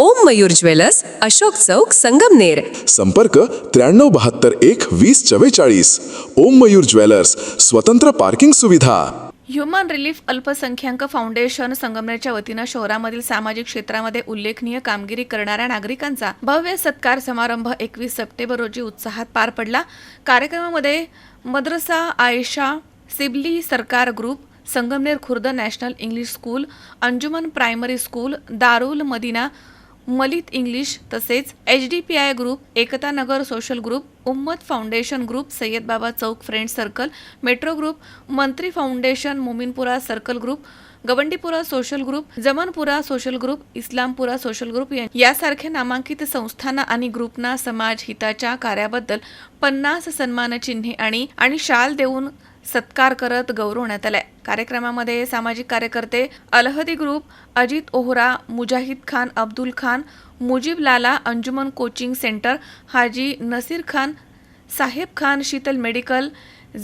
ओम Mayur jewellers Ashok Chowk Sangamner संपर्क त्र्याण्णव बहात्तर एक वीस चव्वेचाळीस. ओम मयूर ज्वेलर्स स्वतंत्र पार्किंग सुविधा. ह्युमन रिलीफ अल्पसंख्याक फाउंडेशन संगमनेरच्या वतीनं शहरामधील सामाजिक क्षेत्रामध्ये उल्लेखनीय कामगिरी करणाऱ्या नागरिकांचा भव्य सत्कार समारंभ एकवीस सप्टेंबर रोजी उत्साहात पार पडला. कार्यक्रमामध्ये Madrasa Ayesha Sibli Sarkar group Sangamner Khurd national English school Anjuman primary school Darul Madina मलित English तसेच H D P I group Ekta Nagar social group Ummat foundation group Sayyad Baba Chowk friend circle metro group Mantri foundation Mominpura circle group Gawandipura social group Jamanpura social group Islampura social group यासारख्या नामांकित संस्थांना आणि ग्रुपना समाज हिताच्या कार्याबद्दल पन्नास सन्मान चिन्हे आणि आणि शाल देऊन सत्कार करत गौरवण्यात आलाय. कार्यक्रमामध्ये सामाजिक कार्यकर्ते Alhadi group Ajit Ohra Mujahid Khan Abdul Khan Mujib Lala Anjuman coaching centre Haji Naseer Khan Saheb Khan Sheetal medical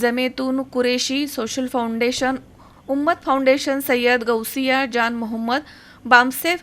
जमेतून Qureshi social foundation Ummat foundation Sayyad Gausiya Jaan Mohammad BAMCEF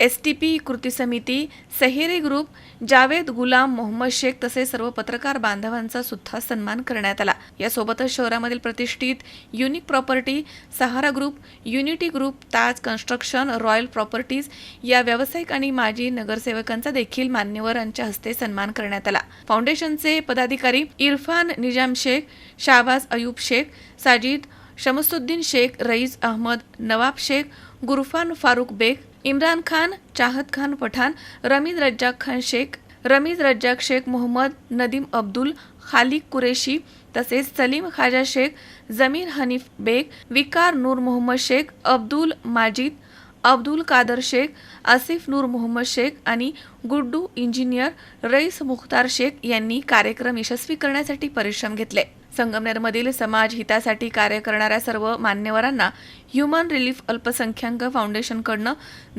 S T P कृती समिती Saheri group Javed गुलाम मोहम्मद शेख तसेच सर्व पत्रकार बांधवांचा सुद्धा सन्मान करण्यात आला. यासोबतच शहरामधील प्रतिष्ठित unique property Sahara group unity group Taj construction royal properties या व्यावसायिक आणि माजी नगरसेवकांचा देखील मान्यवरांच्या हस्ते सन्मान करण्यात आला. फाउंडेशनचे पदाधिकारी इरफान निजाम शेख शाहबाज अयूब शेख साजिद शमसुद्दीन शेख रईस अहमद नवाब शेख गुरफान फारुक बेग इम्रान खान चाहत खान पठाण रमीज रज्जाक खान शेख रमीज रज्जाक शेख मोहम्मद नदीम अब्दुल खालिक कुरेशी तसेच सलीम खाजा शेख जमीर हनीफ बेग विकार नूर मोहम्मद शेख अब्दुल माजिद अब्दुल कादर शेख आसिफ नूर मोहम्मद शेख आणि गुड्डू इंजिनियर रईस मुख्तार शेख यांनी कार्यक्रम यशस्वी करण्यासाठी परिश्रम घेतले. संगमनेरमधील समाज हितासाठी कार्य करणाऱ्या सर्व मान्यवरांना ह्युमन रिलीफ अल्पसंख्याक फाउंडेशनकडनं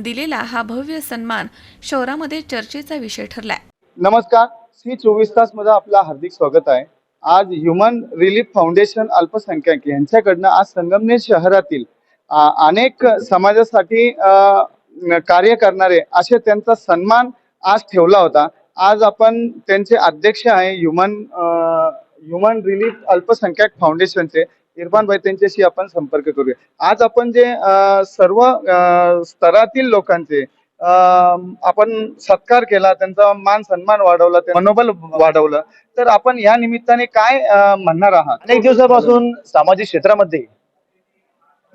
दिलेला हा भव्य सन्मान शहरामध्ये चर्चेचा विषय ठरलाय. नमस्कार. सी चोवीस तासमध्ये आपलं हार्दिक स्वागत आहे. आज ह्युमन रिलीफ फाउंडेशन अल्पसंख्याक यांच्याकडनं आज संगमनेर शहरातील अनेक समाजासाठी कार्य करणारे असे त्यांचा सन्मान आज ठेवला होता. आज आपण त्यांचे अध्यक्ष आहे ह्युमन ह्युमन रिलीफ अल्पसंख्याक फाउंडेशनचे इरफान भाई त्यांच्याशी आपण संपर्क करूया. आज आपण जे सर्व स्तरातील लोकांचे आपण सत्कार केला त्यांचा मान सन्मान वाढवला ते मनोबल वाढवलं तर आपण या निमित्ताने काय म्हणणार आहात? अनेक दिवसापासून सामाजिक क्षेत्रामध्ये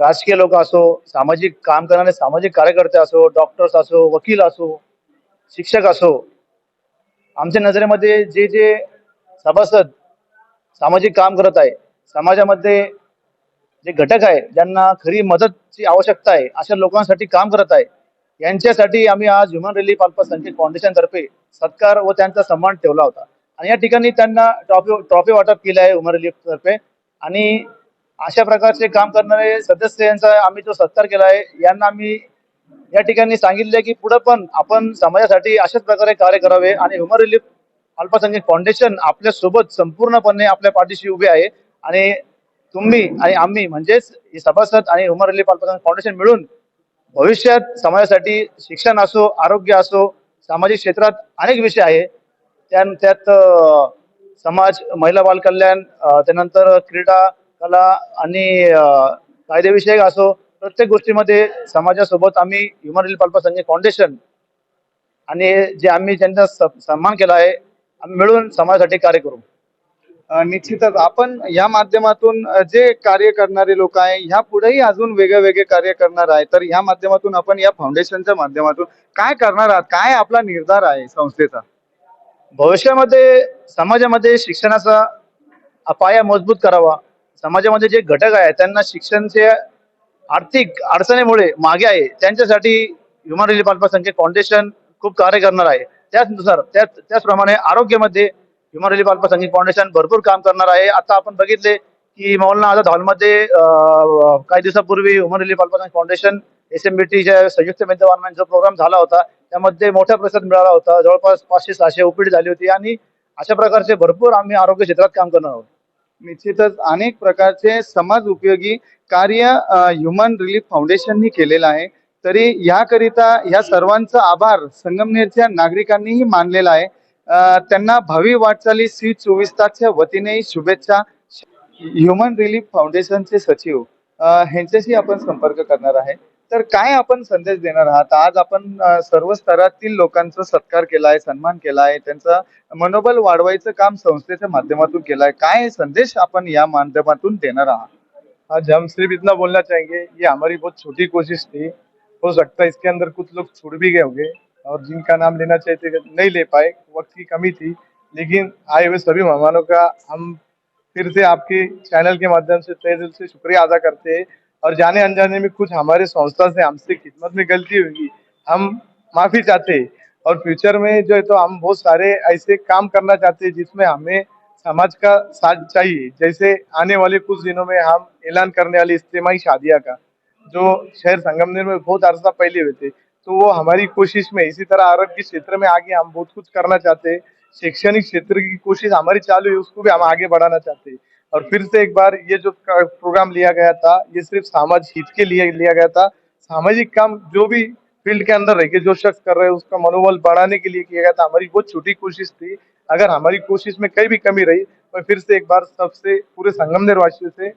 राजकीय लोक असो सामाजिक काम करणारे सामाजिक कार्यकर्ते असो डॉक्टर्स असो वकील असो शिक्षक असो आमच्या नजरेमध्ये जे जे सभासद सामाजिक काम करत आहे. समाजामध्ये जे घटक आहे ज्यांना खरी मदतची आवश्यकता आहे अशा लोकांसाठी काम करत आहे. यांच्यासाठी आम्ही आज ह्युमन रिलीफ अल्पसंख्याक फाउंडेशन तर्फे सत्कार व त्यांचा सन्मान ठेवला होता. आणि या ठिकाणी त्यांना ट्रॉफी ट्रॉफी वाटप केलं आहे ह्युमन रिलीफ तर्फे. आणि अशा प्रकारचे काम करणारे सदस्य यांचा आम्ही जो सत्कार केला आहे यांना आम्ही या ठिकाणी सांगितले की पुढे पण आपण समाजासाठी अशाच प्रकारे कार्य करावे आणि ह्युमन रिलीफ अल्पसंख्याक फाउंडेशन आपल्यासोबत संपूर्णपणे आपल्या पाठीशी उभे आहे. आणि तुम्ही आणि आम्ही म्हणजेच सभासद आणि उमर रिलीफ अल्पसंख्याक फाउंडेशन मिळून भविष्यात समाजासाठी शिक्षण असो आरोग्य असो सामाजिक क्षेत्रात अनेक विषय आहे. त्या त्यात समाज महिला बालकल्याण त्यानंतर क्रीडा कला आणि कायदेविषयक असो प्रत्येक गोष्टीमध्ये समाजासोबत आम्ही ह्युमन रिलीफ अल्पसंख्याक फाउंडेशन आणि जे आम्ही ज्यांचा स- सन्मान केला आहे आम्ही मिळून समाजासाठी कार्य करू. निश्चितच. आपण या माध्यमातून जे कार्य करणारे लोक आहे ह्या पुढेही अजून वेगळे वेगळे कार्य करणार आहे. तर या माध्यमातून आपण या फाउंडेशनच्या माध्यमातून काय करणार आहात? काय आपला निर्धार आहे संस्थेचा? भविष्यामध्ये समाजामध्ये शिक्षणाचा पाया मजबूत करावा. समाजामध्ये जे घटक आहे त्यांना शिक्षणचे आर्थिक अडचणीमुळे मागे आहे. त्यांच्यासाठी ह्युमन रिलीफ अल्पसंख्याक फाउंडेशन खूप कार्य करणार आहे. त्याचनुसार त्याच त्याचप्रमाणे आरोग्यामध्ये ह्युमन रिलीफ अल्पसंख्याक फाउंडेशन भरपूर काम करणार आहे. आता आपण बघितले की मौलाना आझाद हॉलमध्ये काही दिवसापूर्वी ह्युमन रिलीफ अल्पसंख्याक फाउंडेशन एस एम बी टीच्या संयुक्त मेजबान जो प्रोग्राम झाला होता त्यामध्ये मोठा प्रतिसाद मिळाला होता. जवळपास पाचशे सहाशे ओपीडी झाली होती आणि अशा प्रकारचे भरपूर आम्ही आरोग्य क्षेत्रात काम करणार आहोत. निश्चितच अनेक प्रकारचे समाज उपयोगी कार्य ह्युमन रिलीफ फाउंडेशननी केलेलं आहे. तरी याकरिता या सर्वांचा आभार संगमनेरच्या नागरिकांनीही मानलेला आहे. त्यांना भावी वाटचाली सी चोवीस तासच्या वतीनेही शुभेच्छा. ह्युमन रिलीफ फाउंडेशनचे सचिव ह्यांच्याशी आपण संपर्क करणार आहे. तर काय आपण संदेश देणार आहात? आज आपण सर्व स्तरातील लोकांचा सत्कार केला आहे सन्मान केला आहे त्यांचं मनोबल वाढवायचं काम संस्थेच्या माध्यमातून केलाय. काय संदेश आपण या माध्यमातून देणार आहात? आज हम सिर्फ इतना बोलना चाहेंगे. ये हमारी बहुत छोटी कोशिश थी. हो सकता है इसके अंदर कुछ लोग छूट भी गए होंगे और जिनका नाम लेना चाहते नहीं ले पाए, वक्त की कमी थी। लेकिन आए हुए सभी मेहमानों का हम फिर से आपके चैनल के माध्यम से तहे दिल से शुक्रिया अदा करते हैं। और जाने अनजाने में कुछ हमारे संस्था से हमसे खिदमत में गलती होगी, हम माफ़ी चाहते हैं। और फ्यूचर में जो है तो हम बहुत सारे ऐसे काम करना चाहते हैं जिसमें हमें समाज का साथ चाहिए। जैसे आने वाले कुछ दिनों में हम ऐलान करने वाली इज्तिमाही शादिया का। जो शहर संगमनेर में बहुत अरसा पहले हुए थे तो वो हमारी कोशिश में इसी तरह आरोग्य क्षेत्र में आगे हम बहुत कुछ करना चाहते हैं। शैक्षणिक क्षेत्र की कोशिश हमारी चालू है, उसको भी हम आगे बढ़ाना चाहते हैं। और फिर से एक बार ये जो प्रोग्राम लिया गया था, ये सिर्फ़ समाज हित के लिए लिया गया था। सामाजिक काम जो भी फ़ील्ड के अंदर रह के जो शख्स कर रहे हैं, उसका मनोबल बढ़ाने के लिए किया गया था। हमारी बहुत छोटी कोशिश थी। अगर हमारी कोशिश में कहीं भी कमी रही, मैं फिर से एक बार सबसे पूरे संगमनेर वासियों से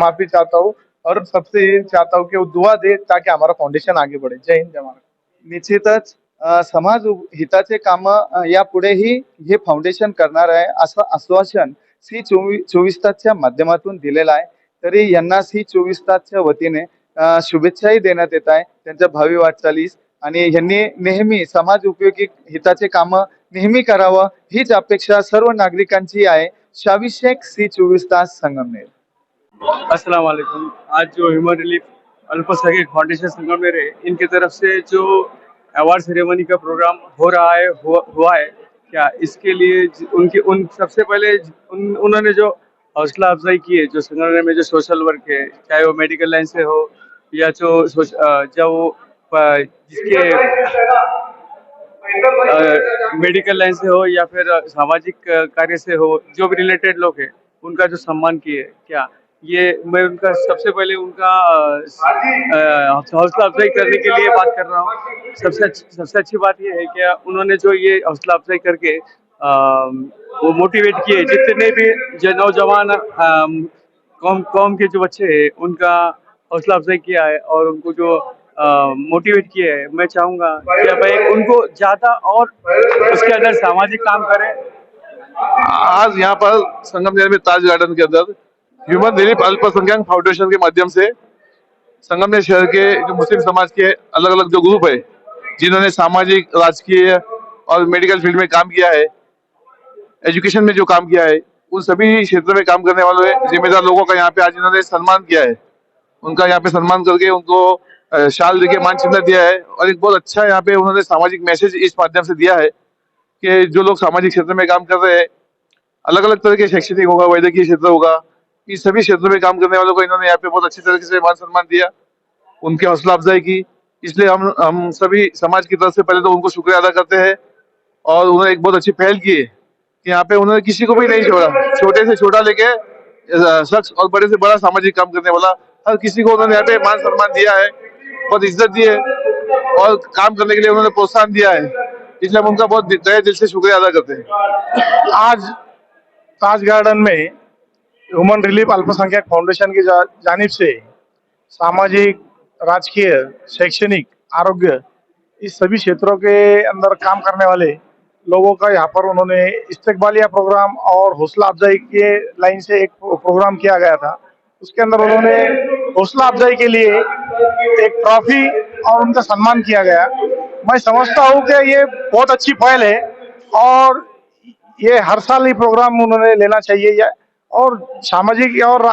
माफ़ी चाहता हूँ। और सबसे ये चाहता हूँ कि वो दुआ दे ताकि हमारा फाउंडेशन आगे बढ़े। जय हिंद जय महाराज। निश्चितच समाज हिताचे काम यापुढेही हे फाउंडेशन करणार आहे असं आश्वासन सी चोवीस चोवीस तासच्या माध्यमातून दिलेलं आहे. तरी यांना सी चोवीस तासच्या वतीने शुभेच्छाही देण्यात येत आहे. त्यांच्या भावी वाटचालीस आणि यांनी नेहमी समाज उपयोगी हिताचे काम नेहमी करावं हीच अपेक्षा सर्व नागरिकांची आहे. शाविषेक सी चोवीस तास संगमनेर. अस्सलाम वालेकुम आज जो ह्यूमन रिलीफ अल्पसंख्यक फाउंडेशन संगमनेर है इनकी तरफ़ से जो अवार्ड सेरेमनी का प्रोग्राम हो रहा है हुआ, हुआ है क्या इसके लिए उनके उन सबसे पहले उन, उन्होंने जो हौसला अफजाई की है जो संगमनेर में जो सोशल वर्क है चाहे वो मेडिकल लाइन से हो या जो सोश- अ, जो वो, जिसके मेडिकल लाइन से हो या फिर सामाजिक कार्य से हो जो भी रिलेटेड लोग हैं उनका जो सम्मान किए क्या ये मैं उनका सबसे पहले उनका हौसला अफजाई करने के लिए बात कर रहा हूँ। सबसे सबसे अच्छी बात ये है कि उन्होंने जो ये हौसला अफजाई करके अ, वो मोटिवेट किए। जितने भी जो नौजवान कौम कौम के जो बच्चे हैं उनका हौसला अफजाई किया है और उनको जो मोटिवेट किया है मैं चाहूँगा कि भाई उनको ज़्यादा और उसके अंदर सामाजिक काम करें। आज यहाँ पर संगमनेर में ताज गार्डन के अंदर ह्यूमन रिलीफ अल्पसंख्यक फाउंडेशन के माध्यम से संगमनेर शहर के जो मुस्लिम समाज के अलग अलग जो ग्रुप है, जिन्होंने सामाजिक, राजकीय और मेडिकल फ़ील्ड में काम किया है एजुकेशन में जो काम किया है, उन सभी क्षेत्रों में काम करने वाले जिम्मेदार लोगों का यहाँ पे आज इन्होंने सम्मान किया है। उनका यहाँ पे सम्मान करके उनको शाल देके मान चिन्ह दिया है और एक बहुत अच्छा यहाँ पे उन्होंने सामाजिक मैसेज इस माध्यम से दिया है कि जो लोग सामाजिक क्षेत्र में काम कर रहे हैं अलग अलग तरह के शैक्षणिक होगा, वैद्यकीय क्षेत्र होगा इस सभी क्षेत्रों में काम करने वालों को इन्होंने यहाँ पे बहुत अच्छी तरीके से मान सम्मान दिया, उनकी हौसला अफजाई की। इसलिए हम हम सभी समाज की तरफ़ से पहले तो उनको शुक्रिया अदा करते हैं और उन्होंने एक बहुत अच्छी पहल की है यहाँ पे उन्होंने किसी को भी नहीं छोड़ा। छोटे से छोटा लेके शख्स और बड़े से बड़ा सामाजिक काम करने वाला, हर किसी को उन्होंने यहाँ पे मान सम्मान दिया है, बहुत इज़्ज़त दी है और काम करने के लिए उन्होंने प्रोत्साहन दिया है। इसलिए हम उनका बहुत तहे दिल से शुक्रिया अदा करते हैं। आज, ताज गार्डन में ह्यूमन रिलीफ अल्पसंख्यक फाउंडेशन की जानिब से सामाजिक, राजकीय, शैक्षणिक, आरोग्य, इस सभी क्षेत्रों के अंदर काम करने वाले लोगों का यहाँ पर उन्होंने इस्तकबालिया प्रोग्राम और हौसला अफजाई के लाइन से एक प्रोग्राम किया गया था। उसके अंदर उन्होंने हौसला अफजाई के लिए एक ट्रॉफी और उनका सम्मान किया गया। मैं समझता हूँ कि ये बहुत अच्छी पहल है और ये हर साल ये प्रोग्राम उन्होंने लेना चाहिए या और सामाजिक और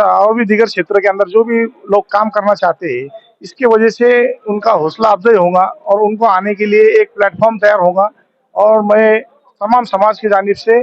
और भी दीगर क्षेत्र के अंदर जो भी लोग काम करना चाहते हैं इसके वजह से उनका हौसला अफजाई होगा और उनको आने के लिए एक प्लेटफॉर्म तैयार होगा। और मैं तमाम समाज की जानिब से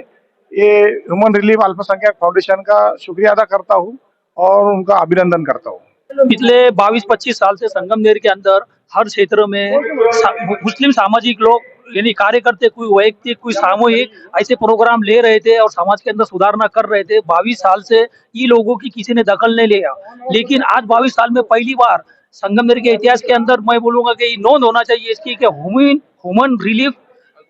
ये ह्यूमन रिलीफ अल्पसंख्यक फाउंडेशन का शुक्रिया अदा करता हूँ और उनका अभिनंदन करता हूँ। पिछले 22-25 साल से संगमनेर के अंदर हर क्षेत्र में सा, मुस्लिम सामाजिक लोग यानी कार्यकर्ते, कोई वैयक्तिक, कोई सामूहिक ऐसे प्रोग्राम ले रहे थे और समाज के अंदर सुधारना कर रहे थे। बाईस साल से ये लोगों की किसी ने दखल नहीं लिया। लेकिन आज बाईस साल में पहली बार संगमनेर के इतिहास के अंदर मैं बोलूँगा कि नोंद होना चाहिए इसकी कि ह्यूमन रिलीफ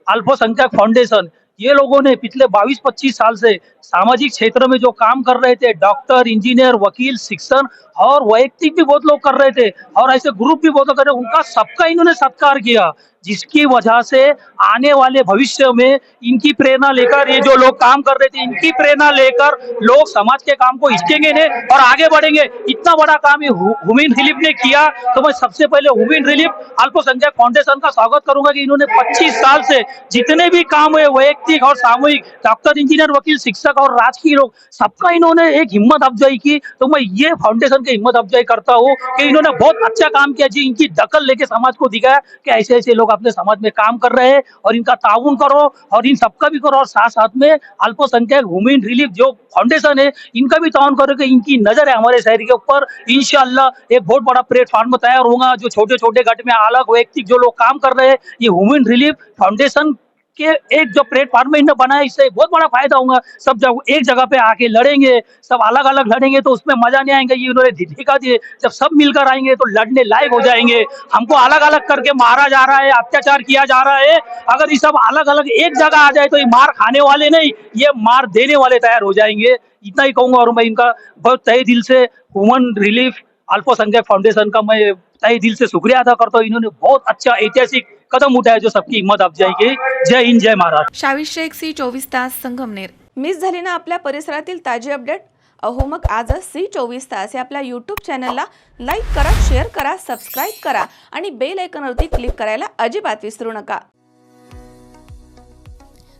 अल्पसंख्यक फाउंडेशन ये लोगों ने पिछले 22-25 साल से सामाजिक क्षेत्र में जो काम कर रहे थे डॉक्टर इंजीनियर वकील, शिक्षण और वैयक्तिक भी बहुत लोग कर रहे थे और ऐसे ग्रुप भी बहुत कर रहे उनका सबका इन्होंने सत्कार किया। जिसकी वजह से आने वाले भविष्य में इनकी प्रेरणा लेकर ये जो लोग काम कर रहे थे, इनकी प्रेरणा लेकर लोग समाज के काम को हिचकेंगे नहीं और आगे बढ़ेंगे। इतना बड़ा काम ये हुमिन रिलीफ ने किया। तो मैं सबसे पहले हुमिन रिलीफ अल्पसंख्यक फाउंडेशन का स्वागत करूँगा कि इन्होंने 25 साल से जितने भी काम हुए, वैयक्तिक और सामूहिक, डॉक्टर, इंजीनियर, वकील, शिक्षक और राजकीय लोग, सबका इन्होंने एक हिम्मत अफजाई की। तो मैं ये फाउंडेशन की हिम्मत अफजाई करता हूँ कि इन्होंने बहुत अच्छा काम किया जी। इनकी दखल लेके समाज को दिखाया कि ऐसे ऐसे लोग अपने समाज में काम कर रहे हैं और इनका ताउन करो और इन सबका भी करो और साथ साथ में अल्पसंख्यक वुमेन रिलीफ जो फाउंडेशन है, इनका भी ताउन करो कि इनकी नज़र है हमारे शहर के ऊपर। इनशाला एक बहुत बड़ा प्लेटफॉर्म तैयार होगा जो छोटे छोटे घट में अलग व्यक्ति जो लोग काम कर रहे हैं, ये वुमेन रिलीफ फाउंडेशन के एक जो प्लेटफॉर्म इन्होंने बनाया, इससे बहुत बड़ा फ़ायदा होगा। सब जब एक जगह पे आके लड़ेंगे, सब अलग अलग लड़ेंगे तो उसमें मज़ा नहीं आएँगे। ये उन्होंने दिखा दिए, जब सब मिलकर आएँगे तो लड़ने लायक हो जाएँगे। हमको अलग अलग करके मारा जा रहा है, अत्याचार किया जा रहा है। अगर ये सब अलग अलग एक जगह आ जाए तो ये मार खाने वाले नहीं, ये मार देने वाले तैयार हो जाएँगे। इतना ही कहूँगा, और मैं इनका बहुत तय दिल से ह्यूमन रिलीफ अल्पसंख्यक फाउंडेशन का मैं तय दिल से शुक्रिया अदा करता हूँ। इन्होंने बहुत अच्छा ऐतिहासिक कदम उठाया जो सबकी हिम्मत अफजाई की जय हिंद जय महाराष्ट्र। शावीर शेख सी चोवीस तास संगमनेर। मिस झाली ना आपल्या परिसरातील ताजी अपडेट अहो मग आजच सी चोवीस तास या आपल्या यूट्यूब चॅनलला लाईक करा शेअर करा सबस्क्राईब करा आणि बेल आयकॉनवरती क्लिक करायला अजिबात विसरू नका.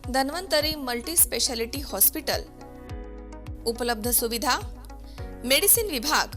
धन्वंतरी मल्टी स्पेशालिटी हॉस्पिटल उपलब्ध सुविधा. मेडिसिन विभाग.